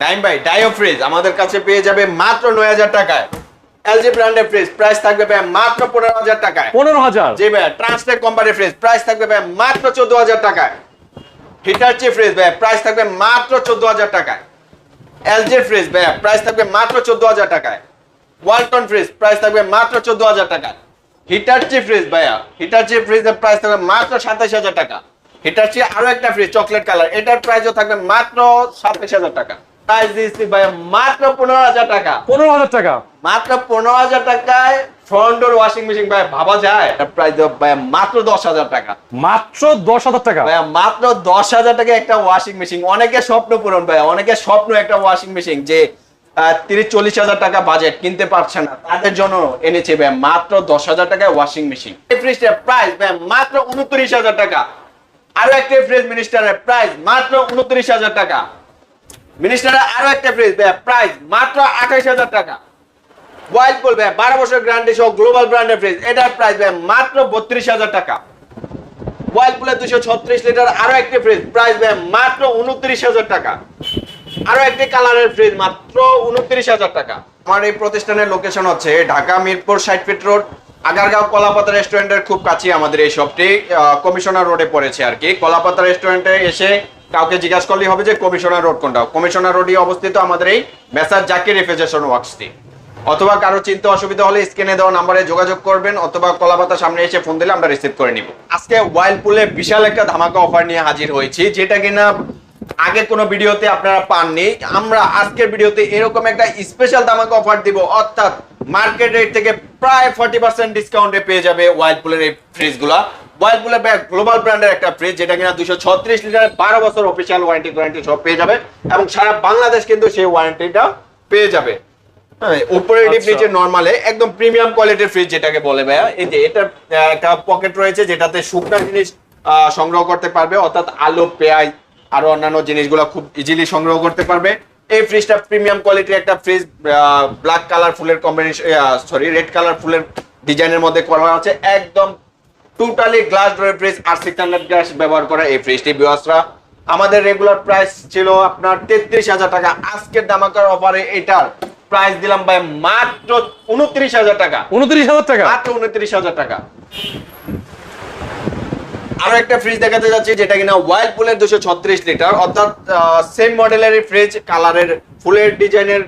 Time ভাই ডাইও fridge আমাদের কাছে পেয়ে যাবে মাত্র নয় হাজার টাকায়। এলজি ব্র্যান্ডের ফ্রিজ প্রাইস থাকবে ভাই মাত্র পনেরো হাজার টাকায়। পনেরো হাজার? জি ভাই ট্রান্সলেট কোম্পানির ফ্রিজ প্রাইস থাকবে ভাই মাত্র চোদ্দ হাজার টাকায়। হিটারচি ফ্রিজ ভাই প্রাইস থাকবে মাত্র চোদ্দ হাজার টাকায়। এলজি ফ্রিজ ভাই প্রাইস থাকবে মাত্র চোদ্দ হাজার টাকায়। ওয়ালটন ফ্রিজ প্রাইস থাকবে মাত্র চোদ্দ হাজার টাকায়। হিটারচি ফ্রিজ ভাইয়া হিটারচি ফ্রিজের প্রাইস থাকবে মাত্র সাতাশ হাজার টাকা। হিটারচি আরও একটা ফ্রিজ চকলেট কালার এটার প্রাইসও থাকবে মাত্র সাতাশ হাজার টাকা। প্রাইস দিচ্ছি ভাইয়া মাত্র পনেরো হাজার টাকা। পনেরো হাজার টাকা? মাত্র পনেরো হাজার টাকায় ফ্রন্ট ডোর ওয়াশিং মেশিন ভাই ভাবা যায়? প্রাইস ভাই মাত্র দশ হাজার টাকা। মাত্র দশ হাজার টাকা? ভাইয়া মাত্র দশ হাজার টাকা একটা ওয়াশিং মেশিন অনেকে স্বপ্ন পূরণ ভাই অনেকে স্বপ্ন একটা ওয়াশিং মেশিন যে তিরিশ চল্লিশ হাজার টাকা বাজেট কিনতে পারছে না। তাদের জন্য এনেছে ভাই মাত্র দশ হাজার টাকায় ওয়াশিং মেশিন এই ফ্রিজটার প্রাইস ভাই মাত্র উনত্রিশ হাজার টাকা। আরও একটা ফ্রিজ মিনিস্টারের প্রাইস মাত্র উনত্রিশ হাজার টাকা। মিনিস্টারের আরও একটা ফ্রিজ ভাই প্রাইস মাত্র আঠাইশ হাজার টাকা। ওয়াইলপুল ভাই বারো বছর গ্যারান্টি সহ গ্লোবাল ব্র্যান্ডের ফ্রিজ এটার প্রাইস ভাই মাত্র বত্রিশ হাজার টাকা। ওয়াইলপুলের দুশো ছত্রিশ লিটার আরও একটি ফ্রিজ প্রাইস ভাই মাত্র উনত্রিশ হাজার টাকা। আরও একটি কালারের ফ্রিজ মাত্র উনত্রিশ হাজার টাকা। আমার এই প্রতিষ্ঠানের লোকেশন হচ্ছে ঢাকা মিরপুর ষাট ফিট রোড, আগারগাঁও কলাপাতা রেস্টুরেন্টের খুব কাছে আমাদের এই শপটি কমিশনার রোডে পড়েছে আর কি। কলাপাতা রেস্টুরেন্টে এসে কাউকে জিজ্ঞাসা করলেই হবে যে কমিশনার রোড কোনটা। কমিশনার রোডই অবস্থিত আমাদের এই মেসার জাকির রেফ্রিজারেশন ওয়ার্কসটি। অথবা কারও চিন্তা অসুবিধা হলে স্ক্রিনে দেওয়া নাম্বারে যোগাযোগ করবেন অথবা কলাপাতা সামনে এসে ফোন দিলে আমরা রিসিভ করে নিব। আজকে ওয়াইল্ডপুলে বিশাল একটা ধামাকা অফার নিয়ে হাজির হয়েছি, যেটা কিনা আগে কোনো ভিডিওতে আপনারা পাননি। আমরা আজকের ভিডিওতে এরকম একটা স্পেশাল ধামাকা অফার দিব, অর্থাৎ মার্কেট রেট থেকে প্রায় ফর্টি পার্সেন্ট ডিসকাউন্টে পেয়ে যাবে ওয়াইল্ডপুলের এই ফ্রিজগুলা ওয়াইল্ডপুলের গ্লোবাল ব্র্যান্ডের একটা ফ্রিজ যেটা কিনা দুশো ছত্রিশ লিটার বারো বছর অফিসিয়াল ওয়ারেন্টি ওয়ারেন্টি সব পেয়ে যাবে। এবং সারা বাংলাদেশ কিন্তু সেই ওয়ারেন্টিটা পেয়ে যাবে। হ্যাঁ উপরে ডিপ আচ্ছা। নিচে নরমালে একদম প্রিমিয়াম কোয়ালিটির ফ্রিজ যেটাকে বলে ভাইয়া। এই যে এটার একটা পকেট রয়েছে যেটাতে শুকনা জিনিস সংগ্রহ করতে পারবে। অর্থাৎ আলু পেঁয়াজ আরও অন্যান্য জিনিসগুলো খুব ইজিলি সংগ্রহ করতে পারবে। এই ফ্রিজটা প্রিমিয়াম কোয়ালিটির একটা ফ্রিজ ব্ল্যাক কালার ফুলের কম্বিনেশন সরি রেড কালার ফুলের ডিজাইনের মধ্যে করা আছে। একদম টোটালি গ্লাস ডোরের ফ্রিজ আর সিক্স হান্ড্রেড গ্যাস ব্যবহার করা এই ফ্রিজটি বিওয়াসরা আমাদের রেগুলার প্রাইস ছিল আপনার তেত্রিশ হাজার টাকা। আজকের দামাকার অফারে এটার প্রাইস দিলাম ভাই মাত্র উনত্রিশ হাজার টাকা। উনত্রিশ হাজার টাকা? মাত্র উনত্রিশ হাজার টাকা। আরও একটা ফ্রিজ দেখাতে যাচ্ছি যেটা কিনা ওয়াইল্ডপুলের দুশো ছত্রিশ লিটার অর্থাৎ সেম মডেলের ফ্রিজ কালারের ফুলের ডিজাইনের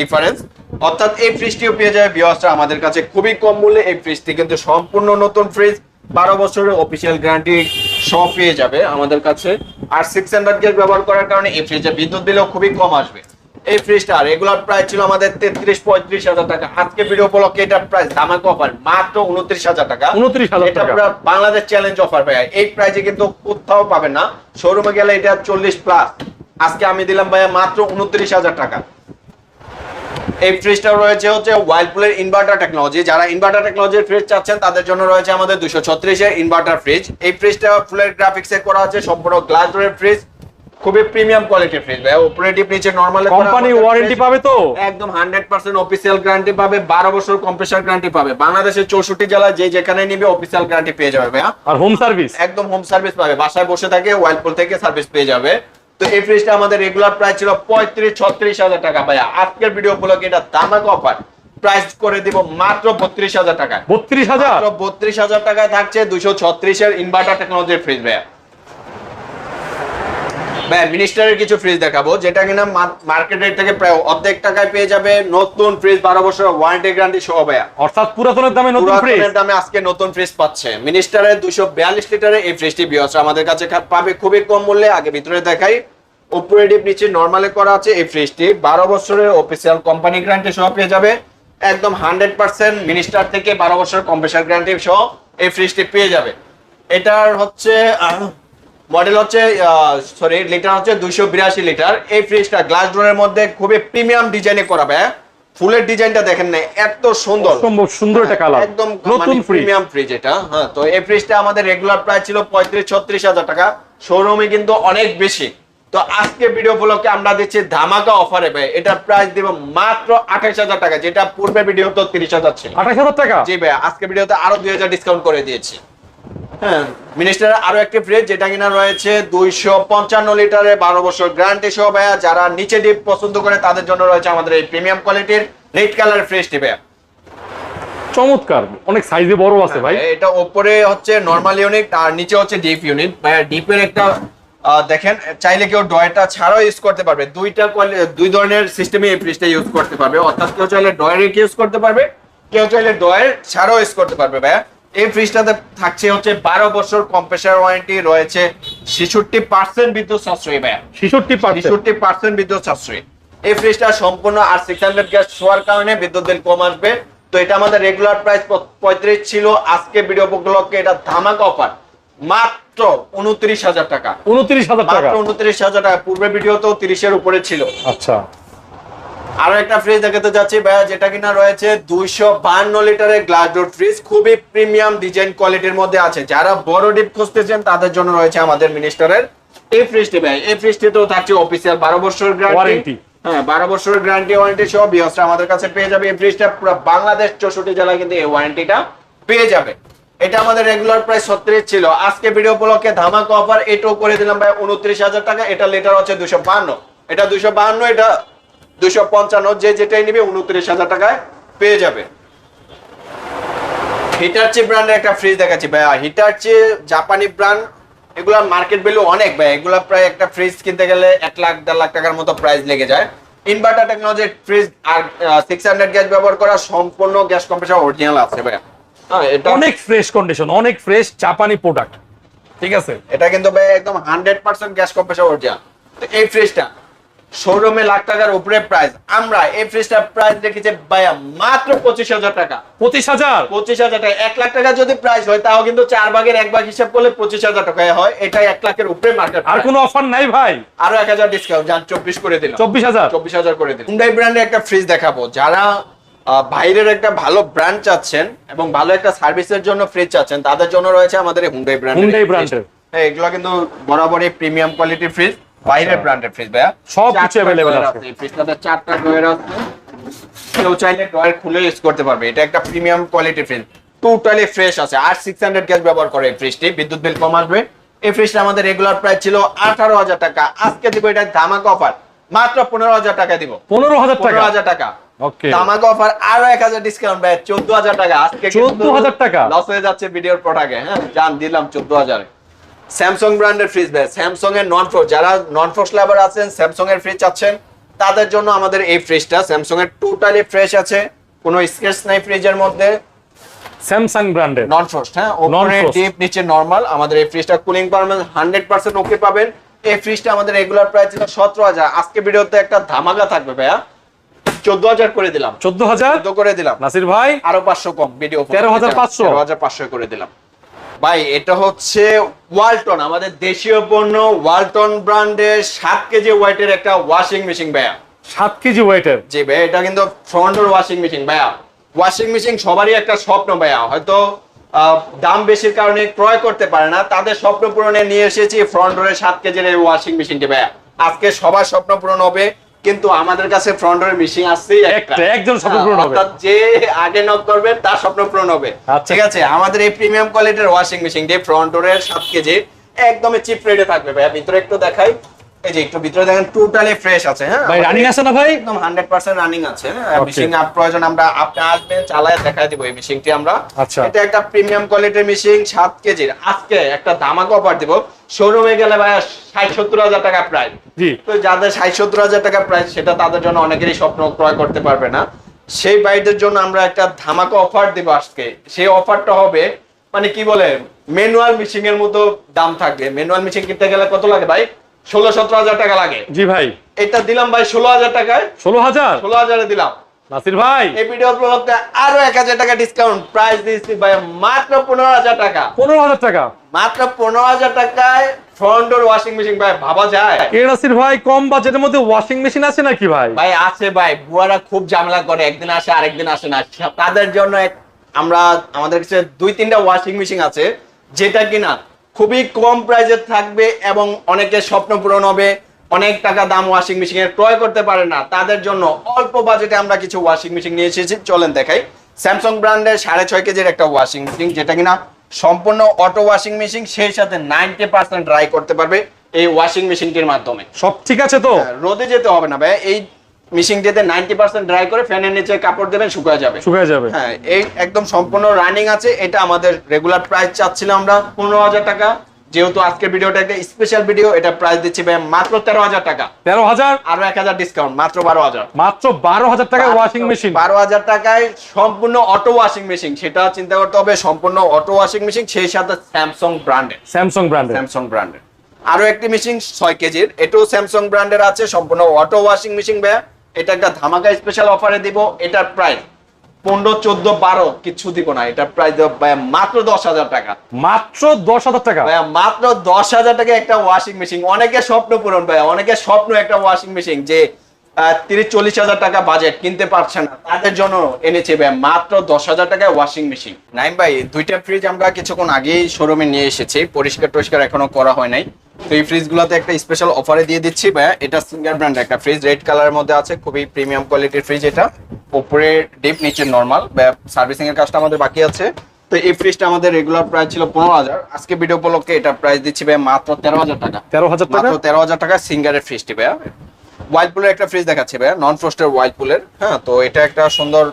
ডিফারেন্স অর্থাৎ এই ফ্রিজটিও পেয়ে যাবে বিওয়াসটা আমাদের কাছে খুবই কম মূল্যে এই ফ্রিজটি কিন্তু সম্পূর্ণ নতুন ফ্রিজ বারো বছরের অফিসিয়াল গ্যারান্টি সহ পেয়ে যাবে আমাদের কাছে। আর সিক্স হান্ড্রেড গ্যাস ব্যবহার করার কারণে এই ফ্রিজে বিদ্যুৎ বিলও খুবই কম আসবে। এই ফ্রিজটা রেগুলার প্রাইস ছিল আমাদের তেত্রিশ পঁয়ত্রিশ হাজার টাকা। আজকে ভিডিও উপলক্ষে এটার প্রাইস ধামাক অফার মাত্র উনত্রিশ হাজার টাকা। 29,000 এটা টাকা। পুরো বাংলাদেশ চ্যালেঞ্জ অফার ভাইয়া। এই প্রাইসে কিন্তু কোথাও পাবেন না। শোরুমে গেলে এটা চল্লিশ প্লাস আজকে আমি দিলাম ভাইয়া মাত্র উনত্রিশ হাজার টাকা। এই ফ্রিজটা রয়েছে হচ্ছে ওয়াইল্ডপুলের ইনভার্টার টেকনোলজি যারা ইনভার্টার টেকনোলজির ফ্রিজ চাচ্ছেন তাদের জন্য রয়েছে আমাদের দুশো ছত্রিশের ইনভার্টার ফ্রিজ এই ফ্রিজটা ফুলের গ্রাফিক্সে করা আছে সম্পূর্ণ গ্লাস ডোরের ফ্রিজ খুবই প্রিমিয়াম কোয়ালিটির ফ্রিজ ভাই। ডিপ নিচে নরমাল কোম্পানি ওয়ারেন্টি পাবে তো? একদম হান্ড্রেড পার্সেন্ট অফিসিয়াল গ্যারান্টি পাবে বারো বছর কম্প্রেসার গ্যারান্টি পাবে। বাংলাদেশের চৌষট্টি জেলায় যে যেখানে নিবে অফিসিয়াল গ্যারান্টি পেয়ে যাবে ভাইয়া। আর হোম সার্ভিস একদম হোম সার্ভিস পাবে। বাসায় বসে থাকে ওয়াইলপুল থেকে সার্ভিস পেয়ে যাবে। তো এই ফ্রিজটা আমাদের রেগুলার প্রাইস ছিল পঁয়ত্রিশ ছত্রিশ হাজার টাকা ভাইয়া। আজকের ভিডিও উপলক্ষে এটা দামাক অফার প্রাইস করে দিব মাত্র বত্রিশ হাজার টাকা বত্রিশ হাজার? বত্রিশ হাজার টাকায় থাকছে দুশো ছত্রিশের ইনভার্টার টেকনোলজির ফ্রিজ ভাইয়া। ভাই মিনিস্টারের কিছু ফ্রিজ দেখাবো। যেটা কিনা মার্কেট রেট থেকে প্রায় অর্ধেক টাকায় পেয়ে যাবে। নতুন ফ্রিজ বারো বছর ওয়ারেন্টি গ্যারান্টি সহ ভাইয়া। অর্থাৎ পুরাতনের দামে নতুন ফ্রিজ দামে আজকে নতুন ফ্রিজ পাচ্ছে। মিনিস্টারের দুশো বিয়াল্লিশ লিটারের এই ফ্রিজটি বিয়স আমাদের কাছে পাবে খুবই কম মূল্যে। আগে ভিতরে দেখাই। উপরে ডিপ নিচে নর্মালে করা আছে এই ফ্রিজটি বারো বছরের অফিসিয়াল কোম্পানি গ্যারান্টি সহ পেয়ে যাবে। একদম হান্ড্রেড পার্সেন্ট মিনিস্টার থেকে বারো বছর কম্প্রেসার গ্যারান্টি সহ এই ফ্রিজটি পেয়ে যাবে। এটার হচ্ছে মডেল হচ্ছে সরি লিটার হচ্ছে দুইশো বিরাশি লিটার এই ফ্রিজটা গ্লাস ডোরের মধ্যে খুবই প্রিমিয়াম ডিজাইনে করাবে। ফুলের ডিজাইনটা দেখেন না এত সুন্দর। অসম্ভব সুন্দর একটা কালার একদম নতুন প্রিমিয়াম ফ্রিজ এটা হ্যাঁ তো এই ফ্রিজটা আমাদের রেগুলার প্রাইস ছিল পঁয়ত্রিশ ছত্রিশ হাজার টাকা। শোরুমে কিন্তু অনেক বেশি। তো আজকে ভিডিও উপলক্ষে আমরা দিচ্ছি ধামাকা অফারে ভাই এটার প্রাইস দিব মাত্র আঠাইশ হাজার টাকা যেটা পূর্বে ভিডিও তো তিরিশ হাজার ছিল। আঠাশ হাজার টাকা? জি ভাই আজকে ভিডিওতে আরও দুই হাজার ডিসকাউন্ট করে দিয়েছি। হ্যাঁ মিনিস্টার আরও একটি ফ্রিজ যেটা কিনা রয়েছে দুইশো পঞ্চান্ন লিটারের বারো বছর গ্যারান্টি সহ ভাইয়া যারা নিচে ডিপ পছন্দ করে তাদের জন্য রয়েছে আমাদের এই প্রিমিয়াম কোয়ালিটির রেড কালার ফ্রিজটি ভাইয়া। চমৎকার অনেক সাইজে বড় আছে ভাই। হ্যাঁ, এটা উপরে হচ্ছে নরমাল ইউনিট আর নিচে হচ্ছে ডিপ ইউনিট ভাইয়া ডিপের একটা দেখেন চাইলে কেউ ডয়ারটা ছাড়াও ইউজ করতে পারবে। দুইটা দুই ধরনের সিস্টেমে এই ফ্রিজটা ইউজ করতে পারবে। অর্থাৎ কেউ চাইলে ডয়ারে ইউজ করতে পারবে কেউ চাইলে ডয়ার ছাড়াও ইউজ করতে পারবে ভাইয়া। এই ফ্রিজটাতে থাকছে হচ্ছে বারো বছর কম্প্রেসার ওয়ারেন্টি রয়েছে। ছেষট্টি পার্সেন্ট বিদ্যুৎ সাশ্রয়ী ভাইয়া। ছিষট্টি ছেষট্টি পার্সেন্ট বিদ্যুৎ সাশ্রয়ী। এই ফ্রিজটা সম্পূর্ণ আর সিক্স হান্ড্রেড গ্যাস শোয়ার কারণে বিদ্যুৎ বিল কম আসবে। তো এটা আমাদের রেগুলার প্রাইস পঁয়ত্রিশ ছিল। আজকে ভিডিও উপলক্ষে এটা ধামাক অফার মাত্র উনত্রিশ হাজার টাকা। উনত্রিশ হাজার টাকা? মাত্র উনত্রিশ হাজার টাকা। পূর্বের ভিডিওতেও তিরিশের উপরে ছিল। আচ্ছা। আরও একটা ফ্রিজ দেখাতে যাচ্ছি ভাইয়া যেটা কিনা রয়েছে দুইশো বান্ন লিটারের গ্লাস ডোর ফ্রিজ খুবই প্রিমিয়াম ডিজাইন কোয়ালিটির মধ্যে আছে। যারা বড় ডিপ খুঁজতেছেন তাদের জন্য রয়েছে আমাদের মিনিস্টারের এই ফ্রিজটি ভাই। এই ফ্রিজটিতেও থাকছে অফিসিয়াল বারো বছর Warranty। গ্যারান্টি হ্যাঁ বারো বছরের গ্যারান্টি ওয়ারেন্টি সহ বিহসরা আমাদের কাছে পেয়ে যাবে। এই ফ্রিজটা পুরো বাংলাদেশ চৌষট্টি জেলায় কিন্তু এই ওয়ারেন্টিটা পেয়ে যাবে। এটা আমাদের রেগুলার প্রাইস ছত্রিশ ছিল। আজকে ভিডিও উপলক্ষে ধামাকা অফার এটাও করে দিলাম ভাই উনত্রিশ হাজার টাকা। এটা লিটার হচ্ছে দুশো বান্ন এটা দুশো বান্ন এটা দুশো পঞ্চান্ন যে যেটাই নিবে উনত্রিশ হাজার টাকায় পেয়ে যাবে। হিটারচি ব্র্যান্ডের একটা ফ্রিজ দেখাচ্ছি ভাইয়া। হিটারচি জাপানি ব্র্যান্ড এগুলা মার্কেট ভ্যালু অনেক ভাই এগুলা প্রায় একটা ফ্রিজ কিনতে গেলে এক লাখ দেড় লাখ টাকার মতো প্রাইস লেগে যায়। ইনভার্টার টেকনোলজির ফ্রিজ আর সিক্স হান্ড্রেড গ্যাস ব্যবহার করা সম্পূর্ণ গ্যাস কম্প্রেসার অরিজিনাল আছে ভাইয়া। হ্যাঁ এটা অনেক ফ্রেশ কন্ডিশন অনেক ফ্রেশ জাপানি প্রোডাক্ট ঠিক আছে? এটা কিন্তু ভাই একদম hundred percent gas compressor original তো এই ফ্রিজটা শোরুমে লাখ টাকার উপরে প্রাইস আমরা এই ফ্রিজটার প্রাইস রেখেছি ভাইয়া মাত্র পঁচিশ হাজার টাকা। পঁচিশ হাজার? পঁচিশ হাজার টাকা। এক লাখ টাকা যদি প্রাইস হয় তাও কিন্তু চার ভাগের এক ভাগ হিসাব করলে পঁচিশ হাজার টাকায় হয়। এটা এক লাখের উপরে মার্কেট আর কোনো অফার নাই ভাই? আরও এক হাজার ডিসকাউন্ট যান চব্বিশ করে দিলাম। চব্বিশ হাজার? চব্বিশ হাজার করে দিলাম। হুন্ডাই ব্র্যান্ডের একটা ফ্রিজ দেখাবো। যারা বাইরের একটা ভালো ব্র্যান্ড চাচ্ছেন এবং ভালো একটা সার্ভিসের জন্য ফ্রিজ চাচ্ছেন তাদের জন্য রয়েছে আমাদের হুন্ডাই ব্র্যান্ড এর। হ্যাঁ এগুলো কিন্তু বরাবরই প্রিমিয়াম কোয়ালিটির ফ্রিজ বাইরের আচ্ছা। ব্র্যান্ডের ফ্রিজ ভাইয়া। সব কিছু drawer আছে। এই ফ্রিজটাতে চারটা আছে। কেউ চাইলে খুলে ইউজ করতে পারবে। এটা একটা প্রিমিয়াম কোয়ালিটির ফ্রিজ টোটালি ফ্রেশ আছে। আর সিক্স হান্ড্রেড গ্যাস ব্যবহার করে এই ফ্রিজটি বিদ্যুৎ বিল কম আসবে। এই ফ্রিজটা আমাদের রেগুলার প্রাইস ছিল আঠারো হাজার টাকা। আজকে দিব এটা ধামাকা অফার মাত্র পনেরো হাজার টাকা দিব। পনেরো হাজার টাকা? পনেরো হাজার টাকা। ওকে ধামাকা অফার আরও এক হাজার ডিসকাউন্ট ভাই চোদ্দ হাজার টাকা। আজকে 14,000 টাকা? লস হয়ে যাচ্ছে ভিডিওর প্রোডাক্টে হ্যাঁ জান দিলাম চোদ্দ হাজার। স্যামসাং ব্র্যান্ডের ফ্রিজ ভাই স্যামসাং এর নন ফোর্স যারা নন ফোর্স লেবার আছেন স্যামসাং এর ফ্রিজ চাচ্ছেন তাদের জন্য আমাদের এই ফ্রিজটা স্যামসাং এর টোটালি ফ্রেশ আছে কোনো স্কেচ নাই ফ্রিজের মধ্যে। স্যামসাং ব্র্যান্ডের নন ফ্রস্ট হ্যাঁ Non-frost। ডিপ নিচে নরমাল আমাদের এই ফ্রিজটা cooling performance hundred percent okay পাবেন। এই ফ্রিজটা আমাদের রেগুলার প্রাইস ছিল সতেরো হাজার। আজকে ভিডিওতে একটা ধামাকা থাকবে ভাইয়া। চোদ্দ হাজার করে দিলাম। চোদ্দ হাজার? চোদ্দ করে দিলাম। নাসির ভাই? আরও পাঁচশো কম ভিডিও 13,500 তেরো হাজার পাঁচশো করে দিলাম। ভাই এটা হচ্ছে ওয়ালটন আমাদের দেশীয় পণ্য ওয়ালটন ব্র্যান্ডের সাত কেজি ওয়েটের একটা ওয়াশিং মেশিন ভাইয়া। সাত কেজি ওয়েটের জি ভাই এটা কিন্তু ফ্রন্ট ওয়াশিং মেশিন ভাইয়া। ওয়াশিং মেশিন সবারই একটা স্বপ্ন ভাইয়া। হয়তো আহ, দাম বেশির কারণে ক্রয় করতে পারে না। তাদের স্বপ্ন পূরণে নিয়ে এসেছি ফ্রন্ট ডোরের সাত কেজির এই ওয়াশিং মেশিনটি ভাইয়া। আজকে সবার স্বপ্ন পূরণ হবে কিন্তু আমাদের কাছে ফ্রন্ট ডোরের মেশিন আসছেই একটা, একজন স্বপ্ন পূরণ হবে। অর্থাৎ যে আগে নক করবে তার স্বপ্ন পূরণ হবে আচ্ছা। ঠিক আছে আমাদের এই প্রিমিয়াম কোয়ালিটির ওয়াশিং মেশিন যে ফ্রন্ট ডোরের সাত কেজি একদমই চিপ রেটে থাকবে ভাই ভিতরে একটু দেখাই এই যে একটু ভিতরে দেখেন টোটালি ফ্রেশ আছে হ্যাঁ? ভাই রানিং আছে না ভাই? একদম হান্ড্রেড পার্সেন্ট রানিং আছে. মেশিন আপ প্রয়োজন আমরা আপনি আসবেন চালায় দেখাই দিব এই মেশিনটি আমরা। আচ্ছা। এটা একটা প্রিমিয়াম কোয়ালিটির মেশিন সাত কেজির। আজকে একটা ধামাকা অফার দিব। শোরুমে গেলে ভাই ষাট সত্তর হাজার টাকা প্রাইস জি। তো যাদের ষাট সত্তর হাজার টাকা প্রাইস সেটা তাদের জন্য অনেকেরই স্বপ্ন ক্রয় করতে পারবে না। সেই বাইদের জন্য আমরা একটা ধামাকা অফার দিব আজকে। সেই অফারটা হবে মানে কি বলে ম্যানুয়াল মেশিন এর মতো দাম থাকবে। ম্যানুয়াল মেশিন কিনতে গেলে কত লাগে ভাই? ষোলো সতেরো হাজার টাকা লাগে। জি ভাই। এটা দিলাম ভাই ষোলো হাজার টাকায়। ষোলো হাজার? ষোলো হাজারে দিলাম। নাসির ভাই। এই ভিডিও উপলক্ষে আরও এক হাজার টাকা ডিসকাউন্ট প্রাইস দিয়েছি ভাই মাত্র পনেরো হাজার টাকা। পনেরো হাজার টাকা? মাত্র পনেরো হাজার টাকায় ফ্রন্ট ডোর ওয়াশিং মেশিন ভাই ভাবা যায়। এ নাসির ভাই কম বাজেটের মধ্যে ওয়াশিং মেশিন আছে নাকি ভাই? ভাই আছে ভাই। বুয়ারা খুব ঝামেলা করে একদিন আসে আরেকদিন আসে না। তাদের জন্য আমরা আমাদের কাছে দুই তিনটা ওয়াশিং মেশিন আছে যেটা কিনা খুবই কম প্রাইসে থাকবে এবং অনেকের স্বপ্ন পূরণ হবে। অনেক টাকা দাম ওয়াশিং মেশিনের ক্রয় করতে পারে না। তাদের জন্য অল্প বাজেটে আমরা কিছু ওয়াশিং মেশিন নিয়ে এসেছি। চলেন দেখাই। স্যামসাং ব্র্যান্ডের সাড়ে ছয় কেজির একটা ওয়াশিং মেশিন যেটা কিনা সম্পূর্ণ অটো ওয়াশিং মেশিন সেই সাথে নাইনটি পার্সেন্ট ড্রাই করতে পারবে এই ওয়াশিং মেশিনটির মাধ্যমে। সব ঠিক আছে তো? হ্যাঁ, রোদে যেতে হবে না ভাই এই মেশিনটিতে নাইনটি পার্সেন্ট ড্রাই করে ফ্যানের নিচে কাপড় দেবেন শুকায় যাবে। শুকিয়ে যাবে। হ্যাঁ এই একদম সম্পূর্ণ রানিং আছে এটা আমাদের রেগুলার প্রাইস চাচ্ছিলাম আমরা পনেরো হাজার টাকা। যেহেতু আজকের ভিডিওটা একটা স্পেশাল ভিডিও এটা প্রাইস দিচ্ছি ভাই মাত্র তেরো হাজার টাকা। তেরো হাজার? আরও এক হাজার ডিসকাউন্ট মাত্র বারো হাজার। মাত্র বারো হাজার টাকা ওয়াশিং মেশিন বারো হাজার টাকায় সম্পূর্ণ অটো ওয়াশিং মেশিন সেটা চিন্তা করতে হবে সম্পূর্ণ অটো ওয়াশিং মেশিন সেই সাথে স্যামসাং ব্র্যান্ডের স্যামসাং ব্র্যান্ডের স্যামসাং ব্র্যান্ডের আরও একটি মেশিন ছয় কেজির এটাও স্যামসাং ব্র্যান্ডের আছে সম্পূর্ণ অটো ওয়াশিং মেশিন ভাইয়া। এটা একটা ধামাকা স্পেশাল অফারে দিব এটার প্রাইস পনেরো চোদ্দ বারো কিছু দিব না এটার প্রাইস মাত্র দশ হাজার টাকা। মাত্র দশ হাজার টাকা? ভাইয়া মাত্র দশ হাজার টাকা একটা ওয়াশিং মেশিন অনেকে স্বপ্ন পূরণ ভাইয়া অনেকে স্বপ্ন একটা ওয়াশিং মেশিন যে তিরিশ চল্লিশ হাজার টাকা বাজেট কিনতে পারছে না তাদের জন্য এনেছে ভাইয়া মাত্র দশ হাজার টাকায় ওয়াশিং মেশিন নাইম ভাই দুইটা ফ্রিজ আমরা কিছুক্ষণ আগেই শোরুমে নিয়ে এসেছি পরিষ্কার টরিষ্কার এখনও করা হয় নাই। তো এই ফ্রিজ গুলোতে একটা স্পেশাল অফারে দিয়ে দিচ্ছি ভাইয়া। এটা সিঙ্গার ব্র্যান্ড একটা ফ্রিজ রেড কালারের মধ্যে আছে খুবই প্রিমিয়াম কোয়ালিটির ফ্রিজ এটা। উপরে ডিপ নিচে নর্মাল সার্ভিসিং এর কাজটা আমাদের বাকি আছে। তো এই ফ্রিজটা আমাদের রেগুলার প্রাইস ছিল পনেরো হাজার। আজকে ভিডিও উপলক্ষে এটা প্রাইস দিচ্ছি ভাই মাত্র তেরো হাজার টাকা। তেরো হাজার মাত্র তেরো হাজার টাকা সিঙ্গারের ফ্রিজটি ভাইয়া। ওয়াইল্ডপুলের একটা ফ্রিজ দেখাচ্ছে ভাইয়া নন ফ্রস্টের ওয়াইল্ডপুলের হ্যাঁ তো এটা একটা সুন্দর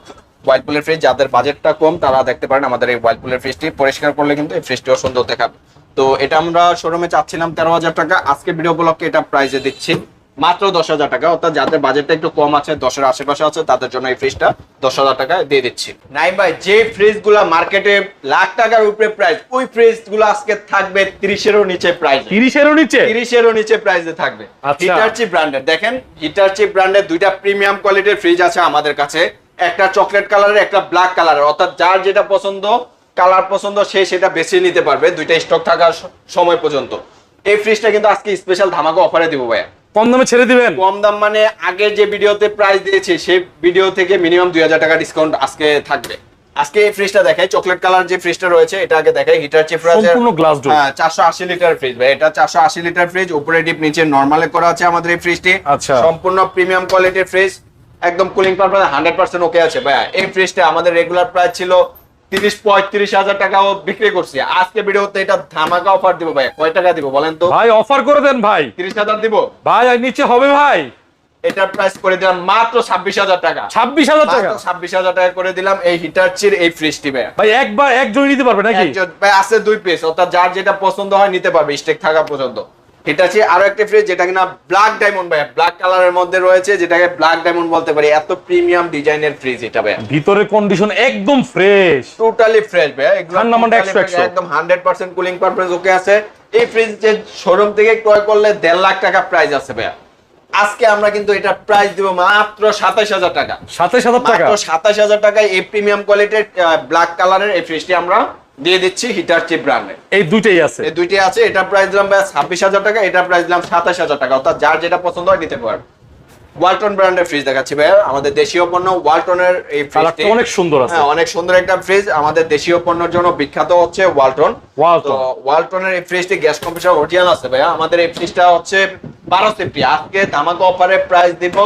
ওয়াইল্ডপুলের ফ্রিজ যাদের বাজেটটা কম তারা দেখতে পারেন আমাদের এই ওয়াইল্ডপুলের ফ্রিজটি পরিষ্কার করলে কিন্তু এই ফ্রিজটিও সুন্দর দেখাবে। তো এটা আমরা শোরুমে চাচ্ছিলাম তেরো হাজার টাকা। আজকে ভিডিও উপলক্ষে এটা প্রাইসে দিচ্ছি। মাত্র দশ হাজার টাকা অর্থাৎ যাদের বাজেটটা একটু কম আছে দশের আশেপাশে আছে তাদের জন্য এই ফ্রিজটা দশ হাজার টাকা দিয়ে দিচ্ছি। নাই ভাই যে ফ্রিজগুলা মার্কেটে লাখ টাকার উপরে প্রাইস ওই ফ্রিজগুলো আজকে থাকবে তিরিশেরও নিচে প্রাইস তিরিশেরও নিচে? তিরিশেরও নিচে প্রাইসে থাকবে। আচ্ছা। হিটারচি ব্র্যান্ডের দেখেন হিটারচি ব্র্যান্ডের দুইটা প্রিমিয়াম কোয়ালিটির ফ্রিজ আছে আমাদের কাছে। একটা চকলেট কালারের একটা ব্ল্যাক কালারের অর্থাৎ যার যেটা পছন্দ কালার পছন্দ সে সেটা বেছে নিতে পারবে দুইটা স্টক থাকার সময় পর্যন্ত। এই ফ্রিজটা কিন্তু আজকে স্পেশাল ধামাকা অফারে দিব ভাইয়া। কম দামে ছেড়ে দিবেন? কম দাম মানে আগে যে ভিডিওতে প্রাইস দিয়েছি সেই ভিডিও থেকে মিনিমাম দুই হাজার টাকা ডিসকাউন্ট আজকে থাকবে। আজকে এই ফ্রিজটা দেখাই চকলেট কালার যে ফ্রিজটা রয়েছে এটা আগে দেখাই হিটার চিপ সম্পূর্ণ glass door। হ্যাঁ চারশো আশি লিটার ফ্রিজ ভাই এটা চারশো আশি লিটার ফ্রিজ উপরে ডিপ নিচে নর্মালে করা আছে আমাদের এই ফ্রিজটি আচ্ছা। সম্পূর্ণ প্রিমিয়াম কোয়ালিটির ফ্রিজ একদম cooling purpose hundred percent okay আছে ভাইয়া। এই ফ্রিজটা আমাদের রেগুলার প্রাইস ছিল তিরিশ পঁয়ত্রিশ হাজার টাকাও বিক্রি করছি। আজকে ভিডিওতে এটা ধামাকা অফার দিব ভাই। কয় টাকা দিব বলেন তো? ভাই অফার করে দেন ভাই। তিরিশ হাজার দিব? ভাই আর নিচে হবে ভাই। এটার প্রাইস করে দিলাম মাত্র ছাব্বিশ হাজার টাকা। ছাব্বিশ হাজার টাকা। ছাব্বিশ হাজার টাকা করে দিলাম এই হিটারচির এই ফ্রিজটি ভাই একবার একজন নিতে পারবে নাকি? ভাই আছে দুই পিস অর্থাৎ যার যেটা পছন্দ হয় নিতে পারবে স্টেক থাকা পর্যন্ত। হিটাচি আরও একটা ফ্রিজ যেটা কিনা ব্ল্যাক ডায়মন্ড ভাই ব্ল্যাক কালারের মধ্যে রয়েছে যেটাকে ব্ল্যাক ডায়মন্ড বলতে পারি। এত প্রিমিয়াম ডিজাইনের ফ্রিজ এটা ভাই ভিতরে কন্ডিশন একদম ফ্রেশ টোটালি ফ্রেশ ভাই এগুলো ঠান্ডা মান্ডা totally 100 fresh, একদম hundred percent cooling purpose okay আছে। এই ফ্রিজ যে শোরুম থেকে ক্রয় করলে দেড় লাখ টাকা প্রাইস আছে ভাই আজকে আমরা কিন্তু এটা প্রাইস দিব মাত্র সাতাশ হাজার টাকা। সাতাশ হাজার টাকা? সাতাশ হাজার টাকায় এই প্রিমিয়াম কোয়ালিটির ব্ল্যাক কালারের এই ফ্রিজটি আমরা দিয়ে দিচ্ছি হিটার চিপ ব্র্যান্ডের এই দুইটাই আছে। এই দুইটি আছে এটা প্রাইস দিলাম ভাই ছাব্বিশ হাজার টাকা এটা প্রাইস দিলাম সাতাশ হাজার টাকা। অর্থাৎ যার যেটা পছন্দ হয় নিতে পারবে। ওয়ালটন ব্র্যান্ডের ফ্রিজ দেখাচ্ছি ভাই আমাদের দেশীয় পণ্য ওয়ালটনের এই ফ্রিজটি অনেক সুন্দর আছে। হ্যাঁ অনেক সুন্দর একটা ফ্রিজ আমাদের দেশীয় পণ্যের জন্য বিখ্যাত হচ্ছে ওয়ালটন তো ওয়ালটন ওয়ালটনের এই ফ্রিজটি গ্যাস কম্প্রেসার অরিজিনাল আছে ভাইয়া। আমাদের এই ফ্রিজটা হচ্ছে বারো সেফটি আজকে ধামাকা অফারে প্রাইস দিব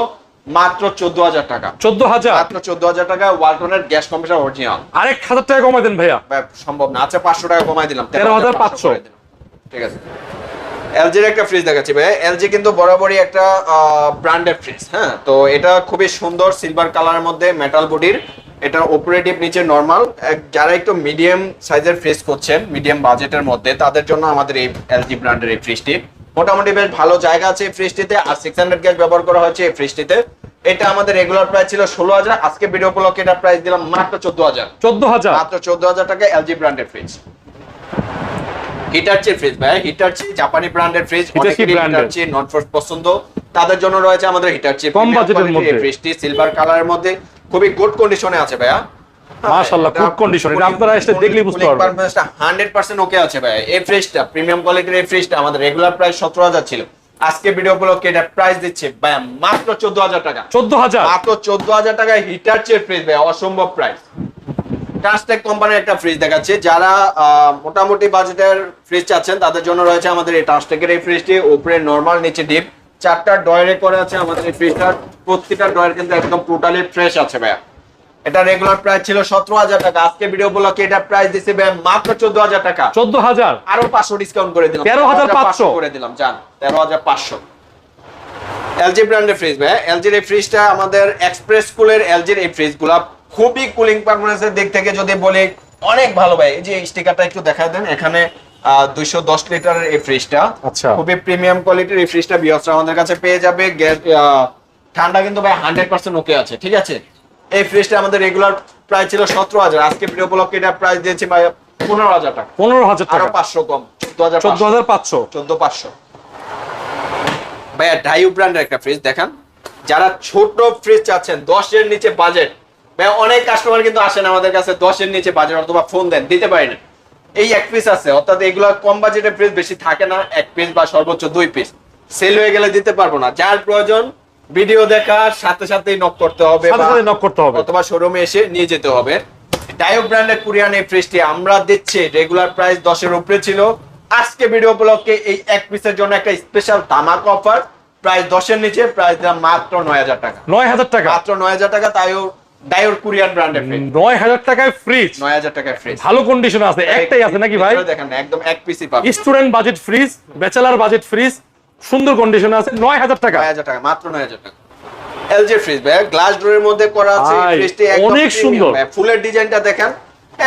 মাত্র চোদ্দ হাজার টাকা। চোদ্দ হাজার? মাত্র চোদ্দ হাজার টাকা ওয়ালটনের গ্যাস কম্প্রেসার অরিজিনাল আরেক হাজার টাকা কমাই দেন ভাইয়া। সম্ভব না। আচ্ছা পাঁচশো টাকা কমাই দিলাম। 13,500 করে দিলাম। ঠিক আছে। এলজির একটা ফ্রিজ দেখাচ্ছি ভাই এলজি কিন্তু বরাবরই একটা ব্র্যান্ডেড ফ্রিজ হ্যাঁ? তো এটা খুবই সুন্দর সিলভার কালারের মধ্যে মেটাল বডির এটা অপারেটিভ নিচে নর্মাল যারা একটু মিডিয়াম সাইজের ফ্রিজ করছেন মিডিয়াম বাজেটের মধ্যে তাদের জন্য আমাদের এই এলজি ব্র্যান্ডের এই ফ্রিজটি মোটামুটি বেশ ভালো জায়গা আছে ফ্রিজটিতে আর সিক্স হান্ড্রেড গ্যাস ব্যবহার করা হয়েছে এই ফ্রিজটিতে। এটা আমাদের রেগুলার প্রাইস ছিল ষোলো হাজার আজকে ভিডিও উপলক্ষে এটা প্রাইস দিলাম মাত্র চোদ্দ হাজার। চোদ্দ হাজার? মাত্র চোদ্দ হাজার টাকা এলজি ব্র্যান্ডের ফ্রিজ হিটারচি ফ্রিজ ভাই হিটারচি জাপানি ব্র্যান্ডের ফ্রিজ Hitachi অনেকেরই হিটারচি নট ফোর্স পছন্দ। তাদের জন্য রয়েছে আমাদের হিটারচি কম বাজেটের মধ্যে। ফ্রিজটি সিলভার কালারের মধ্যে। খুবই গুড কন্ডিশনে আছে ভাইয়া। মাশাআল্লাহ, good condition। এটা আপনারা এসে দেখলেই বুঝতে পারবেন। হান্ড্রেড পার্সেন্ট ওকে আছে ভাই। এই ফ্রিজটা প্রিমিয়াম কোয়ালিটির এই ফ্রিজটা আমাদের রেগুলার প্রাইস সতেরো হাজার ছিল। আজকে ভিডিও উপলক্ষে এটা প্রাইস দিচ্ছে ভাই মাত্র চোদ্দ হাজার টাকা। চোদ্দ হাজার? মাত্র চোদ্দ হাজার টাকায় হিটার চেয়ে ফ্রিজ ভাই অসম্ভব প্রাইস টাস্টেক কোম্পানির একটা ফ্রিজ দেখাচ্ছে। যারা মোটামুটি বাজেটের ফ্রিজ চাচ্ছেন তাদের জন্য রয়েছে আমাদের এই টাস্টেকের এই ফ্রিজটি উপরে নর্মাল নিচে ডিপ চারটা ডয়ারে করে আছে আমাদের এই ফ্রিজটার প্রত্যেকটা ডয়ার কিন্তু একদম টোটালি ফ্রেশ আছে ভাইয়া। এটা রেগুলার প্রাইস ছিল সতেরো হাজার টাকা। আজকে ভিডিও ব্লকে এটা প্রাইস দিচ্ছে মাত্র চোদ্দ হাজার টাকা। চোদ্দ হাজার? আরও পাঁচশো ডিসকাউন্ট করে দিলাম। 13,500 করে দিলাম জান। তেরো হাজার পাঁচশো। এলজি ব্র্যান্ডের ফ্রিজ ভাই। এলজির এই ফ্রিজটা আমাদের এক্সপ্রেস কুলের এলজির এই ফ্রিজগুলা খুবই কুলিং পারফরমেন্সের দিক থেকে যদি বলি অনেক ভালো ভাই। এই যে স্টিকারটা একটু দেখা দেন এখানে দুইশো দশ লিটারের এই ফ্রিজটা আচ্ছা। খুবই প্রিমিয়াম কোয়ালিটির এই ফ্রিজটা বিয়সরা আমাদের কাছে পেয়ে যাবে। গ্যাস ঠান্ডা কিন্তু ভাই হান্ড্রেড পার্সেন্ট ওকে আছে ঠিক আছে? এই ফ্রিজটা আমাদের রেগুলার প্রাইস ছিল সতেরো হাজার। আজকে ভিডিও ব্লকে এটা প্রাইস দিয়েছি ভাই পনেরো হাজার টাকা। পনেরো হাজার টাকা। পাঁচশো কম চোদ্দ হাজার চোদ্দ হাজার পাঁচশো। চোদ্দ পাঁচশো। ভাইয়া ডাইউ ব্র্যান্ডের একটা ফ্রিজ দেখান। যারা ছোট ফ্রিজ চাচ্ছেন দশের নিচে বাজেট ভাইয়া অনেক কাস্টমার কিন্তু আসেন আমাদের কাছে দশের নিচে বাজেট অথবা ফোন দেন দিতে পারি না। এই এক পিস আছে অর্থাৎ এগুলো কম বাজেটের ফ্রিজ বেশি থাকে না এক পিস বা সর্বোচ্চ দুই পিস সেল হয়ে গেলে দিতে পারব না। যার প্রয়োজন ভিডিও দেখার সাথে সাথেই নক করতে হবে সাথে সাথে নক করতে হবে। অথবা শোরুমে এসে নিয়ে যেতে হবে। ডায়ো ব্র্যান্ডের কুরিয়ান এই ফ্রিজটি আমরা দিচ্ছি। রেগুলার প্রাইস দশের উপরে ছিল। আজকে ভিডিও ব্লকে এই এক পিসের জন্য একটা স্পেশাল তামাক অফার প্রাইস দশের নিচে প্রাইস দাম মাত্র নয় হাজার টাকা। নয় হাজার টাকা। মাত্র নয় হাজার টাকা তাইও ডায়োর কুরিয়ান ব্র্যান্ডের ফ্রিজ নয় হাজার টাকায় ফ্রিজ নয় হাজার টাকার ফ্রিজ ভালো কন্ডিশন আছে। একটাই আছে নাকি ভাই? দেখেন একদম এক পিসই পাবেন। Student budget fridge bachelor budget fridge সুন্দর কন্ডিশনে আছে নয় হাজার টাকা। নয় হাজার টাকা মাত্র নয় হাজার টাকা। এলজি ফ্রিজ ভাই গ্লাস ডোরের মধ্যে করা আছে ফ্রিজটি একদম অনেক সুন্দর। ফুলের ডিজাইনটা দেখেন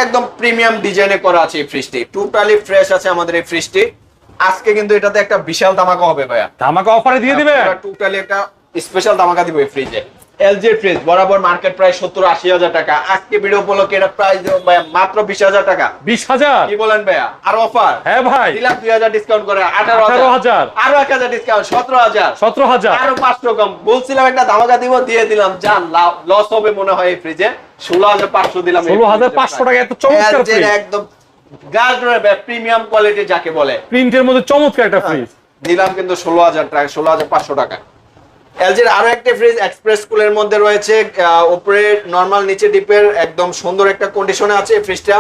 একদম প্রিমিয়াম ডিজাইনে করা আছে এই ফ্রিজটি টোটালি ফ্রেশ আছে আমাদের এই ফ্রিজটি আজকে কিন্তু এটাতে একটা বিশাল ধামাকা হবে ভাইয়া। ধামাকা অফারে দিয়ে দিবে টোটালি একটা স্পেশাল ধামাকা দিবে এই ফ্রিজে এলজি ফ্রিজ বরাবর মার্কেট প্রাইস সত্তর আশি হাজার টাকা। আজকে ভিডিও উপলক্ষে এটা প্রাইস দেবো ভাইয়া মাত্র বিশ হাজার টাকা। বিশ হাজার? কি বলেন ভাইয়া? আর অফার হ্যাঁ ভাই। দিলাম দুই হাজার ডিসকাউন্ট করে আঠারো 18,000 হাজার। আরও এক হাজার ডিসকাউন্ট সতেরো হাজার। সতেরো হাজার। আরও পাঁচশো কম। বলছিলাম একটা ধামাকা দিব দিয়ে দিলাম। যান লস হবে মনে হয় এই ফ্রিজে ষোলো হাজার পাঁচশো দিলাম ষোলো হাজার পাঁচশো টাকা এত চমৎকার একদম গাছ প্রিমিয়াম কোয়ালিটি যাকে বলে। প্রিন্টের মধ্যে চমৎকার একটা ফ্রিজ দিলাম কিন্তু ষোলো হাজার টাকা ষোলো হাজার পাঁচশো টাকা। এলজির আরও একটা ফ্রিজ এক্সপ্রেস কুলের মধ্যে রয়েছে উপরে নর্মাল নিচে ডিপের একদম সুন্দর একটা কন্ডিশনে আছে ফ্রিজটা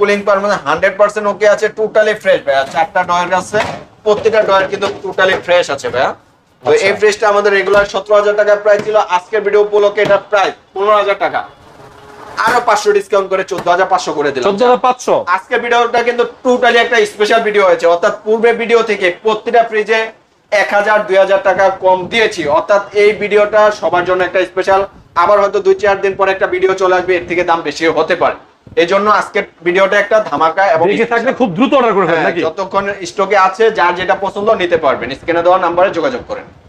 cooling performance hundred percent okay আছে টোটালি ফ্রেশ ভাইয়া। চারটা ডয়ার আছে প্রত্যেকটা ডয়ার কিন্তু টোটালি ফ্রেশ আছে ভাইয়া। তো এই আচ্ছা। ফ্রিজটা আমাদের রেগুলার সতেরো হাজার টাকা প্রাইস ছিল আজকের ভিডিও উপলক্ষে এটা প্রাইস পনেরো হাজার টাকা। আরও পাঁচশো ডিসকাউন্ট করে চোদ্দ হাজার পাঁচশো করে দিলাম। চোদ্দ হাজার পাঁচশো? আজকে ভিডিওটা কিন্তু টোটালি একটা স্পেশাল ভিডিও হয়েছে অর্থাৎ পূর্বে ভিডিও থেকে প্রতিটা ফ্রিজে এক হাজার দুই হাজার টাকা কম দিয়েছি। অর্থাৎ এই ভিডিওটা সবার জন্য একটা স্পেশাল আবার হয়তো দুই চার দিন পরে একটা ভিডিও চলে আসবে এর থেকে দাম বেশি হতে পারে। এই জন্য আজকের ভিডিওটা একটা ধামাকা এবং দেখে থাকলে খুব দ্রুত অর্ডার করে ফেলেন হ্যাঁ, নাকি? যতক্ষণ স্টকে আছে যার যেটা পছন্দ নিতে পারবেন। স্ক্রিনে দেওয়া নাম্বারে যোগাযোগ করেন।